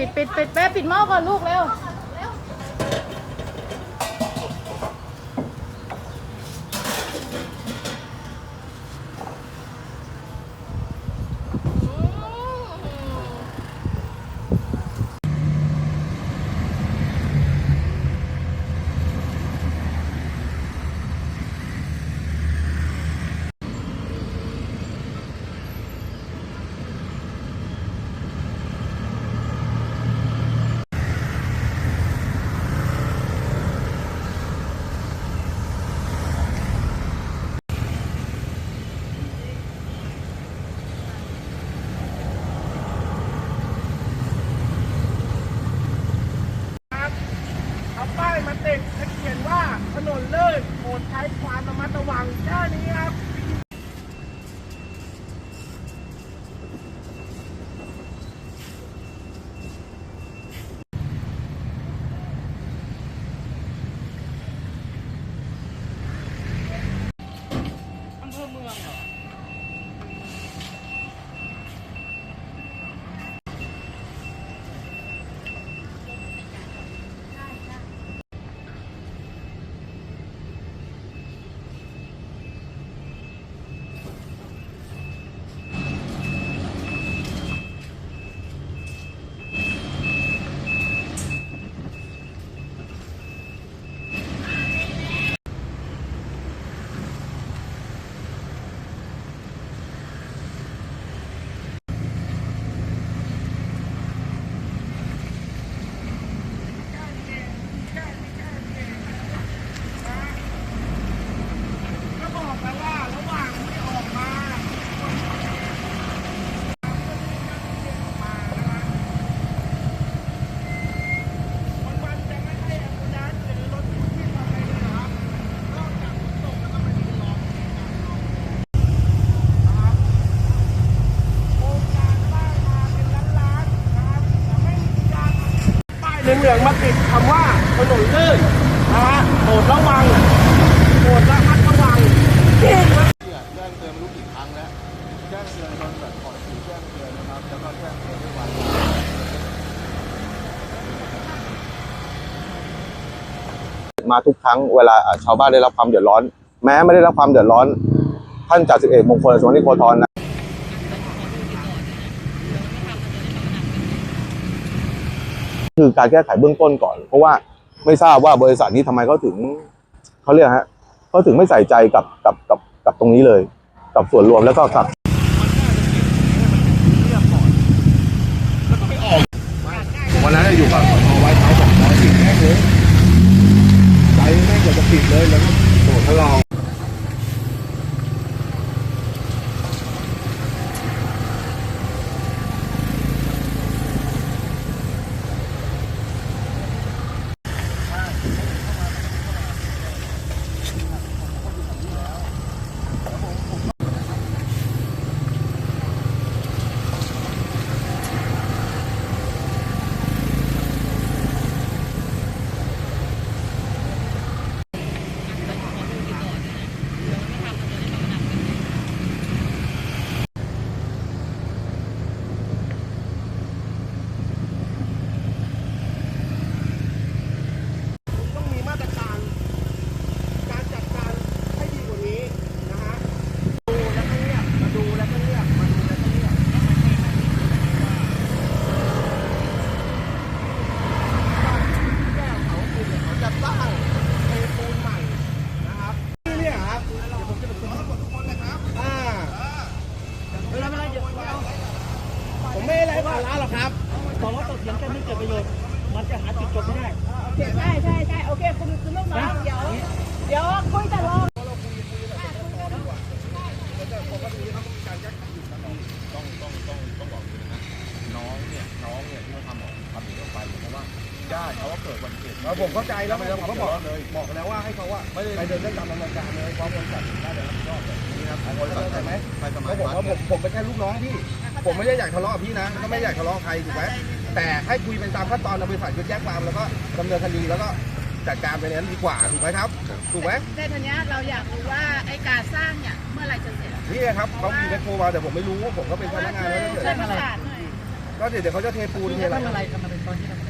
ปิดปิดปิดแป๊บปิดหม้อก่อนลูกเร็ว เอาป้ายมาติดเขียนว่าถนนลื่นโปรดใช้ความระมัดระวังแค่นี้ครับ ก็บอกแล้วว่าระหว่างที่ออกมาวันๆจะไม่ให้แอมบูเลนซ์หรือรถกู้ชีพทำอะไรเลยเหรอครับนอกจากขนส่งแล้วก็มายืนรอนะครับโครงการบ้านมาเป็นล้านๆนะครับแต่ไม่มีการ เหลืองมาติดคำว่าถนนลื่นนะฮะโปรดระวังโปรดระมัดระวังจริงนะเนี่ยแจ้งเตือนรู้กี่ครั้งแล้วแจ้งเตือนจนแบบขอสื่อแจ้งเตือนนะครับแล้วก็แจ้งเตือนทุกวันมาทุกครั้งเวลาชาวบ้านได้รับความเดือดร้อน แม้ไม่ได้รับความเดือดร้อน ท่านจ่าสิบเอกมงคลสวัสดิ์โคทรนะ คือการแก้ไขเบื้องต้นก่อน เพราะว่าไม่ทราบว่าบริษัทนี้ทำไมเขาถึงเขาเรียกฮะเขาถึงไม่ใส่ใจกับกับกับกับตรงนี้เลย กับส่วนรวมแล้วก็กับวันนั้นอยู่กับสไว้ท้ายสองร้อยปิดแม่งเลยใจแม่งอยากจะปิดเลยแล้วก็โดดทะลองมีมาตรการ การจัดการให้ดีกว่านี้นะฮะ ดูแล้วก็เงียบมาดูแล้วก็เงียบมาดูแล้วก็เงียบแก้วเขาคือเนี่ยเขาจะสร้างเทปูนใหม่นะครับนี่เนี่ยครับเดี๋ยวผมจะเป็นคนกดทุกคนนะครับอ่าเวลาเวลาเดี๋ยวผมไม่ได้ไร้ภาระหรอกครับ บอกว่าตกเถียงกันไม่เกิดประโยชน์ มันจะหาจุดจบไม่ได้ ใช่ใช่ใช่โอเคคุณคุณลูกน้องเดี๋ยวเดี๋ยวคุยแต่รอ ต้องต้องต้องต้องบอกเลยนะน้องเนี่ยน้องเนี่ยที่เขาทำออกทำถึงต้องไปเพ ราะว่าญาติเขาก็เกิดวันเกิดแล้วผมเข้าใจแล้วไม่ไม่ได้ได้ผผมมก็ก็บบออกกเลยบอกแล้วว่าให้เขาว่าไม่ได้ไปเดินเรื่องตามดำเนินการเลยเพราะบริษัทน่าจะรับผิดชอบแบบนี้ครับบริษัทเข้าใจไหมไปสมัเขายบอกวัดว่าผเนี่มยผมเป็นแค่ลูกน้องพี่ ผมไม่ได้อยากทะเลาะกับพี่นะก็ไม่อยากทะเลาะกับใครถูกไหมแต่ให้คุยเป็นตามขั้นตอนในบริษัทคือแจ้งความแล้วก็ดำเนินคดีแล้วก็จัดการไปในนั้นดีกว่าถูกไหมครับถูกไหมแต่ทีเนี้ยเราอยากรู้ว่าไอ้การสร้างเนี่ยเมื่อไหรจะเสร็จนี่ครับเขามีแมคโครมาแต่ผมไม่รู้ผมก็เป็นพนักงานแล้วช่วยเฉยประสานหน่อยๆก็เดี๋ยวเดี๋ยวเขาจะเทปูนคือเทเขาอะไรทำอะไรทำอะไรตอนที่ทำอะไรวางท่อ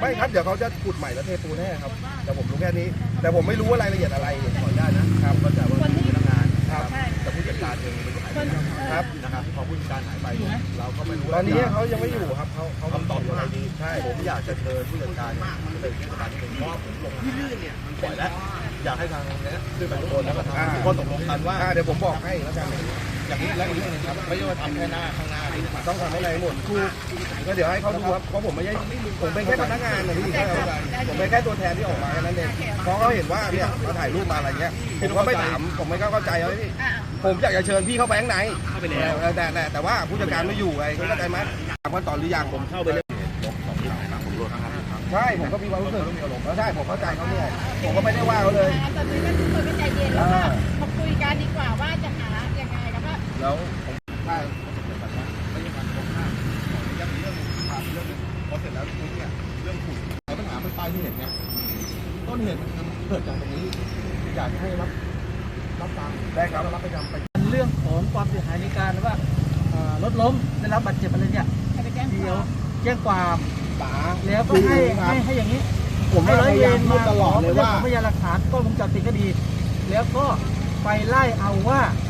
ไม่ครับเดี๋ยวเขาจะขุดใหม่แล้วเทปูนให้ครับ แต่ผมรู้แค่นี้ แต่ผมไม่รู้ว่ารายละเอียดอะไรผมขออนุญาตนะครับก็จะว่าพนักงานครับแต่ผู้จัดการเองไม่ได้หายไปครับนะครับพอผู้จัดการหายไปเนี่ยเราก็ไม่รู้ตอนนี้เขายังไม่อยู่ครับเขาเขาคำตอบอะไรดีใช่ผมอยากจะเชิญผู้จัดการเนี่ยเป็นเทศบาลที่หนึ่งเพราะว่าผมลงที่ลื่นเนี่ยมันปล่อยแล้วอยากให้ทางเนี้ยขึ้นไปข้างบนแล้วก็ทำข้อตกลงกันว่าเดี๋ยวผมบอกให้แล้วกัน อย่างนี้แล้วอีกเรื่องหนึงครับ ไม่ใช่ว่าทำแค่หน้าข้างหน้านี่นะครับต้องทำให้ในหมดถูกก็เดี๋ยวให้เขาดูครับเพราะผมไม่ใช่ผมเป็นแค่พนักงานนะพี่เข้าใจผมเป็นแค่ตัวแทนที่ออกมาแค่นั้นเองเพราะเขาเห็นว่าเนี่ยมาถ่ายรูปมาอะไรเงี้ยผมก็ไม่ถามผมไม่ก็เข้าใจเอาพี่ผมอยากจะเชิญพี่เข้าไปข้างในเข้าไปแล้วแต่แต่แต่ว่าผู้จัดการไม่อยู่ไงเข้าใจไหมถามว่าตอนหรือยังผมเข้าไปเลยใช่ผมก็มีความรู้สึกใช่ผมเข้าใจเขาเนี่ยผมก็ไม่ได้ว่าเขาเลยตอนนี้ก็ทุกคนก็ใจเย็นแล้วก็มาคุยกันดีกว่าว่าจะหายังไง แล้วก็แล้วผมใช่ไม่ใช่การตรงข้ามยังมีเรื่องความเรื่องพอเสร็จแล้วทุกเนี่ยเรื่องขุดปัญหาเป็นปลายที่เห็นเนี่ยต้นเหตุมันเกิดจากตรงนี้อยากให้รับรับฟังได้ครับรับประจำไปเรื่องของความเสียหายในการว่าเอ่อรถล้มได้รับบาดเจ็บอะไรเนี่ยให้ไปแจ้งคเดี๋ยววามแจ้งความป๋าแล้วก็ให้ให้ให้อย่างนี้ ผมให้ร้อยพเวยายามรพูมาดตลอดเลยว่าขพยานหลักฐานกล้องวงจรปิดก็ดี แล้วก็ไปไล่เอาว่าอ่า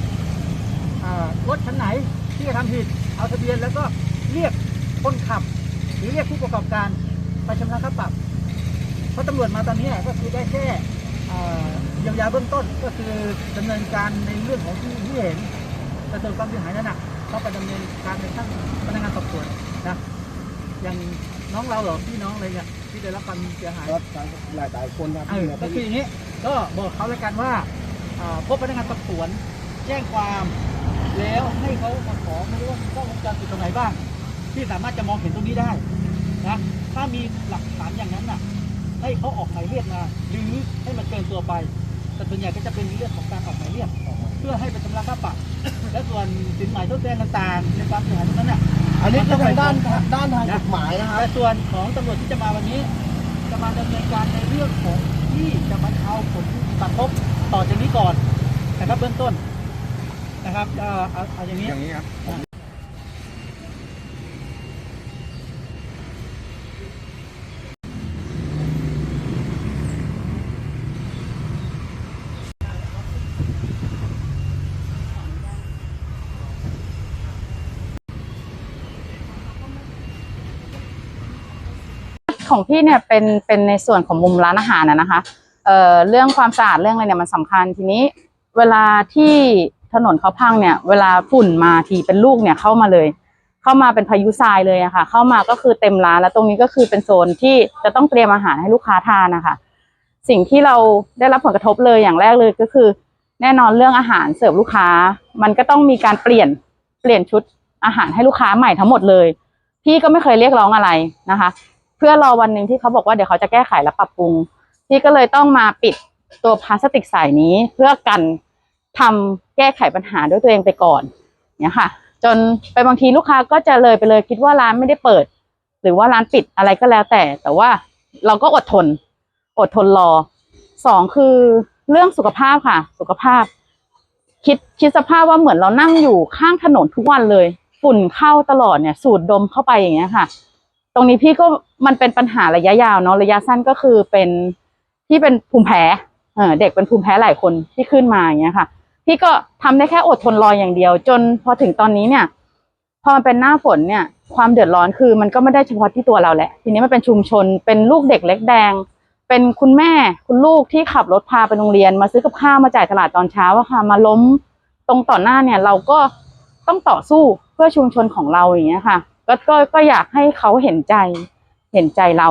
รถคันไหนที่กระทำผิดเอาทะเบียนแล้วก็เรียกคนขับ หรือเรียกผู้ประกอบการไปชำระค่าปรับ เพราะตำรวจมาตอนนี้ก็คือได้แค่อ่าเยียวยาเบื้องต้นก็คือดำเนินการในเรื่องของที่ที่เห็นแต่ส่วนความเสียหายนั้นน่ะเขาไปดำเนินการในขั้นพนักงานสอบสวนนะอย่างน้องเราเหรอพี่น้องอะไรเนี่ยที่ได้รับความเสียหายก็หลายหลายคนครับเออก็คืออย่างนี้ก็บอกเขาแล้วกันว่าอ่าพบพนักงานสอบสวน แจ้งความ แล้วให้เขามาขอไม่รู้ว่ามีกล้องวงจรปิดตรงไหนบ้าง ที่สามารถจะมองเห็นตรงนี้ได้นะถ้ามีหลักฐานอย่างนั้นน่ะ ให้เขาออกหมายเรียกมาหรือให้มันเกินตัวไป แต่ส่วนใหญ่ก็จะเป็นเรื่องของการออกหมายเรียกเพื่อให้ไปชำระค่าปรับและส่วนสินหมายทดแทนต่างๆในความเสียหายตรงนั้นน่ะอันนี้ก็ทางด้านด้านทางกฎหมายนะครับแต่ส่วนของตำรวจที่จะมาวันนี้ จะมาดำเนินการในเรื่องของที่จะบรรเทาผลกระทบต่อจากนี้ก่อนนะครับเบื้องต้น นะครับเอ่อเอาเอาอย่างนี้อย่างนี้ครับของพี่เนี่ยเป็นเป็นในส่วนของมุมร้านอาหารนะนะคะ เอ่อเรื่องความสะอาดเรื่องอะไรเนี่ยมันสำคัญทีนี้ เวลาที่ ถนนเขาพังเนี่ย เวลาฝุ่นมาทีเป็นลูกเนี่ยเข้ามาเลย เข้ามาเป็นพายุทรายเลยอะค่ะ เข้ามาก็คือเต็มร้านแล้วตรงนี้ก็คือเป็นโซนที่จะต้องเตรียมอาหารให้ลูกค้าทานนะคะสิ่งที่เราได้รับผลกระทบเลยอย่างแรกเลยก็คือ แน่นอนเรื่องอาหารเสิร์ฟลูกค้า มันก็ต้องมีการเปลี่ยนเปลี่ยนชุดอาหารให้ลูกค้าใหม่ทั้งหมดเลย พี่ก็ไม่เคยเรียกร้องอะไรนะคะ เพื่อรอวันหนึ่งที่เขาบอกว่าเดี๋ยวเขาจะแก้ไขและปรับปรุง พี่ก็เลยต้องมาปิดตัวพลาสติกใสนี้เพื่อกัน ทำแก้ไขปัญหาด้วยตัวเองไปก่อนเนี่ยค่ะ จนไปบางทีลูกค้าก็จะเลยไปเลยคิดว่าร้านไม่ได้เปิด หรือว่าร้านปิดอะไรก็แล้วแต่ แต่ว่าเราก็อดทน อดทนรอสองคือเรื่องสุขภาพค่ะ สุขภาพ คิดคิดสภาพว่าเหมือนเรานั่งอยู่ข้างถนนทุกวันเลย ฝุ่นเข้าตลอดเนี่ย สูดดมเข้าไปอย่างเงี้ยค่ะ ตรงนี้พี่ก็มันเป็นปัญหาระยะยาวเนาะระยะสั้นก็คือเป็นที่เป็นภูมิแพ้เออเด็กเป็นภูมิแพ้หลายคนที่ขึ้นมาอย่างเงี้ยค่ะ พี่ก็ทำได้แค่อดทนรออย่างเดียว จนพอถึงตอนนี้เนี่ย พอมันเป็นหน้าฝนเนี่ย ความเดือดร้อนคือมันก็ไม่ได้เฉพาะที่ตัวเราแหละ ทีนี้มันเป็นชุมชน เป็นลูกเด็กเล็กแดง เป็นคุณแม่คุณลูกที่ขับรถพาไปโรงเรียน มาซื้อกับข้าวมาจ่ายตลาดตอนเช้าอะค่ะ มาล้มตรงต่อหน้าเนี่ยเราก็ต้องต่อสู้เพื่อชุมชนของเราอย่างเงี้ยค่ะ ก็ก็ก็อยากให้เขาเห็นใจเห็นใจเรา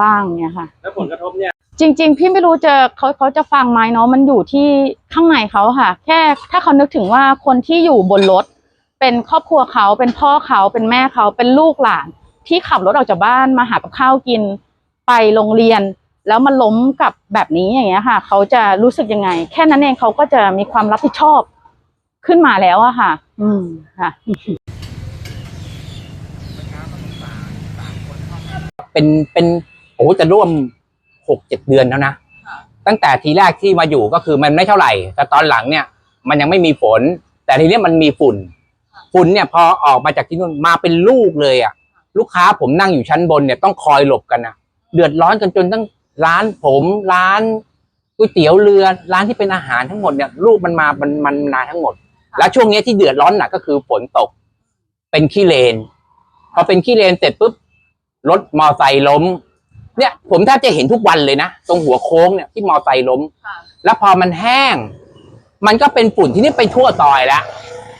บ้างเนี่ยค่ะ แล้วผลกระทบเนี่ย จริง ๆ พี่ไม่รู้จะเขาเขาจะฟังไหมเนาะมันอยู่ที่ข้างในเขาค่ะ แค่ถ้าเขานึกถึงว่าคนที่อยู่บนรถ เป็นครอบครัวเขาเป็นพ่อเขาเป็นแม่เขาเป็นลูกหลาน ที่ขับรถออกจากบ้านมาหากับข้าวกิน ไปโรงเรียน แล้วมาล้มกับแบบนี้อย่างเงี้ยค่ะ เขาจะรู้สึกยังไง แค่นั้นเองเขาก็จะมีความรับผิดชอบขึ้นมาแล้วอะค่ะ อืมค่ะเป็นเป็นโอ้จะร่วมหกเจ็ดเดือนแล้วนะตั้งแต่ทีแรกที่มาอยู่ก็คือมันไม่เท่าไหร่ แต่ตอนหลังเนี่ย มันยังไม่มีฝน แต่ทีเนี้ยมันมีฝุ่น ฝุ่นเนี่ยพอออกมาจากที่นู่นมาเป็นลูกเลยอะ ลูกค้าผมนั่งอยู่ชั้นบนเนี่ยต้องคอยหลบกันนะเดือดร้อนกันจนตั้งร้านผมร้านก๋วยเตี๋ยวเรือร้านที่เป็นอาหารทั้งหมดเนี่ยลูกมันมามันมันมาทั้งหมด แล้วช่วงเนี้ยที่เดือดร้อนหนักก็คือฝนตก เป็นขี้เลนพอเป็นขี้เลนเสร็จปุ๊บรถมอไซค์ล้ม เนี่ยผมแทบจะเห็นทุกวันเลยนะ ตรงหัวโค้งเนี่ยที่มอไซค์ล้ม แล้วพอมันแห้ง มันก็เป็นฝุ่นที่นี่ไปทั่วซอยแล้ว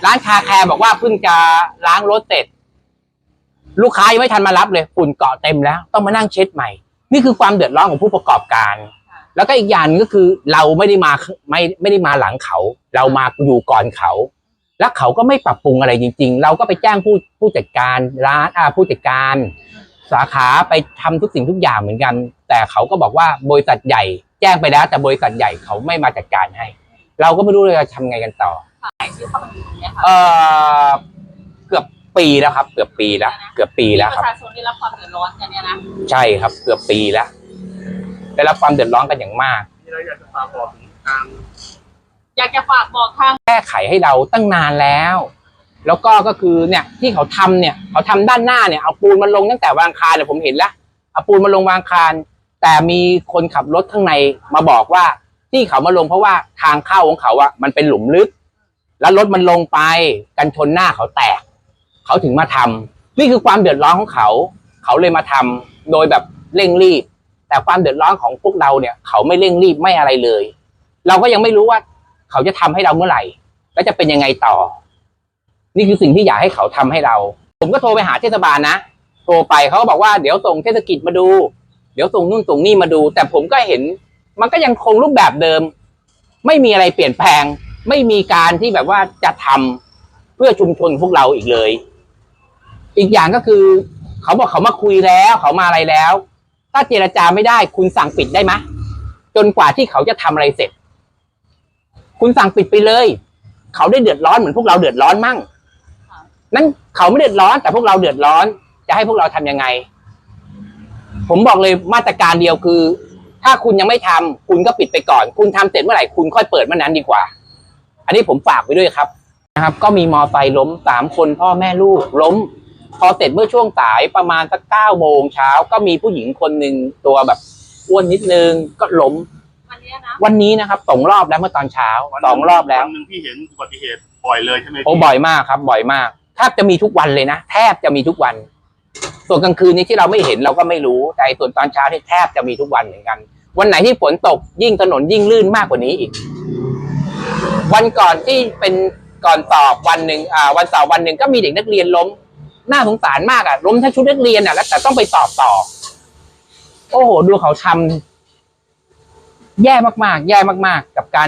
ร้านคาแคร์บอกว่าเพิ่งจะล้างรถเสร็จ ลูกค้ายังไม่ทันมารับเลยฝุ่นเกาะเต็มแล้ว ต้องมานั่งเช็ดใหม่ นี่คือความเดือดร้อนของผู้ประกอบการ แล้วก็อีกอย่างหนึ่งก็คือเราไม่ได้มาไม่ไม่ได้มาหลังเขา เรามาอยู่ก่อนเขา แล้วเขาก็ไม่ปรับปรุงอะไรจริง ๆ เราก็ไปแจ้งผู้ผู้จัดการร้านอ่าผู้จัดการ สาขาไปทำทุกสิ่งทุกอย่างเหมือนกัน แต่เขาก็บอกว่าบริษัทใหญ่แจ้งไปแล้ว แต่บริษัทใหญ่เขาไม่มาจัดการให้ เราก็ไม่รู้เลยจะทำไงกันต่อที่เข้ามาอยู่ตรงเนี้ยค่ะเออเกือบปีแล้วครับ เกือบปีแล้วเกือบปีแล้วปครับ ระชาชนได้รับความเดือดร้อนกันเนี่ยนะใช่ครับ เกือบปีแล้วได้รับความเดือดร้อนกันอย่างมาก มีอะไรอยากจะฝากบอกถึงการอยากจะฝากบอกทางแก้ไขให้เราตั้งนานแล้ว แล้วก็ก็คือเนี่ยที่เขาทำเนี่ยเขาทำด้านหน้าเนี่ยเอาปูนมาลงตั้งแต่วางคารเนี่ยผมเห็นแล้วเอาปูนมาลงวางคารแต่มีคนขับรถข้างในมาบอกว่าที่เขามาลงเพราะว่าทางเข้าของเขาอะมันเป็นหลุมลึก แล้วรถมันลงไปกันชนหน้าเขาแตก เขาถึงมาทำนี่คือความเดือดร้อนของเขา เขาเลยมาทำโดยแบบเร่งรีบ แต่ความเดือดร้อนของพวกเราเนี่ย เขาไม่เร่งรีบไม่อะไรเลย เราก็ยังไม่รู้ว่า เขาจะทำให้เราเมื่อไหร่ แล้วจะเป็นยังไงต่อ นี่คือสิ่งที่อยากให้เขาทำให้เรา ผมก็โทรไปหาเทศบาลนะโทรไปเขาก็บอกว่าเดี๋ยวส่งเทศกิจมาดู เดี๋ยวส่งนู่นส่งนี่มาดู แต่ผมก็เห็น มันก็ยังคงรูปแบบเดิม ไม่มีอะไรเปลี่ยนแปลง ไม่มีการที่แบบว่าจะทำเพื่อชุมชนพวกเราอีกเลย อีกอย่างก็คือ เขาบอกเขามาคุยแล้ว เขามาอะไรแล้ว ถ้าเจรจาไม่ได้ คุณสั่งปิดได้ไหมจนกว่าที่เขาจะทำอะไรเสร็จ คุณสั่งปิดไปเลย เขาได้เดือดร้อนเหมือนพวกเราเดือดร้อนมั่ง นั้นเขาไม่เดือดร้อน แต่พวกเราเดือดร้อน จะให้พวกเราทำยังไง ผมบอกเลยมาตรการเดียวคือ ถ้าคุณยังไม่ทำคุณก็ปิดไปก่อน คุณทำเสร็จเมื่อไหร่คุณค่อยเปิดเมื่อนั้นดีกว่า อันนี้ผมฝากไว้ด้วยครับนะครับ ก็มีมอไซค์ล้มสามคนพ่อแม่ลูกล้ม พอเสร็จเมื่อช่วงสายประมาณสักเก้าโมงเช้าก็มีผู้หญิงคนหนึ่งตัวแบบอ้วนนิดนึงก็ล้มวันเนี้ยนะวันนี้นะครับสองรอบแล้วเมื่อตอนเช้าสองรอบแล้ววันหนึ่งที่เห็นอุบัติเหตุบ่อยเลยใช่ไหมพี่โอ้บ่อยมากครับ บ่อยมาก แทบจะมีทุกวันเลยนะแทบจะมีทุกวัน ส่วนกลางคืนนี้ที่เราไม่เห็นเราก็ไม่รู้แต่ส่วนตอนเช้าที่แทบจะมีทุกวันเหมือนกัน วันไหนที่ฝนตกยิ่งถนนยิ่งลื่นมากกว่านี้อีก วันก่อนที่เป็นก่อนสอบวันหนึ่งอ่า วันเสาร์วันหนึ่งก็มีเด็กนักเรียนล้มน่าสงสารมากอะล้มทั้งชุดนักเรียนอะแล้วแต่ต้องไปสอบต่อ โอ้โห ดูเขาทำแย่มากๆ แย่มากๆ กับการ